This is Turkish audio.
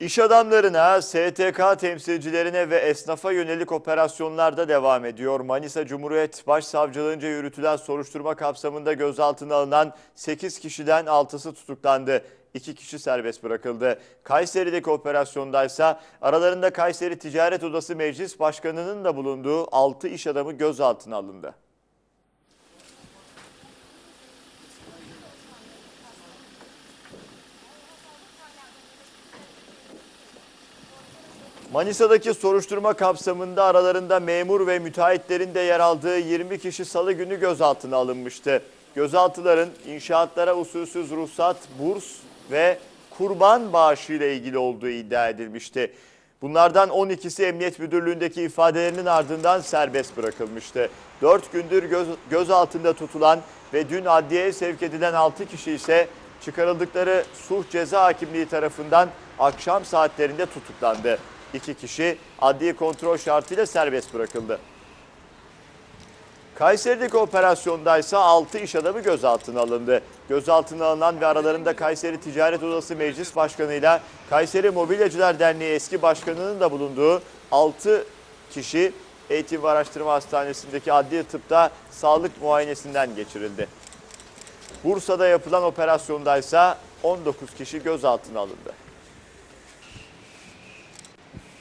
İş adamlarına, STK temsilcilerine ve esnafa yönelik operasyonlarda devam ediyor. Manisa Cumhuriyet Başsavcılığınca yürütülen soruşturma kapsamında gözaltına alınan 8 kişiden 6'sı tutuklandı. 2 kişi serbest bırakıldı. Kayseri'deki operasyondaysa aralarında Kayseri Ticaret Odası Meclis Başkanı'nın da bulunduğu 6 iş adamı gözaltına alındı. Manisa'daki soruşturma kapsamında aralarında memur ve müteahhitlerin de yer aldığı 20 kişi salı günü gözaltına alınmıştı. Gözaltıların inşaatlara usulsüz ruhsat, burs ve kurban bağışı ile ilgili olduğu iddia edilmişti. Bunlardan 12'si Emniyet Müdürlüğü'ndeki ifadelerinin ardından serbest bırakılmıştı. 4 gündür göz, gözaltında tutulan ve dün adliyeye sevk edilen 6 kişi ise çıkarıldıkları Suh Ceza Hakimliği tarafından akşam saatlerinde tutuklandı. İki kişi adli kontrol şartıyla serbest bırakıldı. Kayseri'deki operasyondaysa 6 iş adamı gözaltına alındı. Gözaltına alınan ve aralarında Kayseri Ticaret Odası Meclis Başkanı ile Kayseri Mobilyacılar Derneği eski başkanının da bulunduğu 6 kişi Eğitim ve Araştırma Hastanesi'ndeki adli tıpta sağlık muayenesinden geçirildi. Bursa'da yapılan operasyondaysa 19 kişi gözaltına alındı.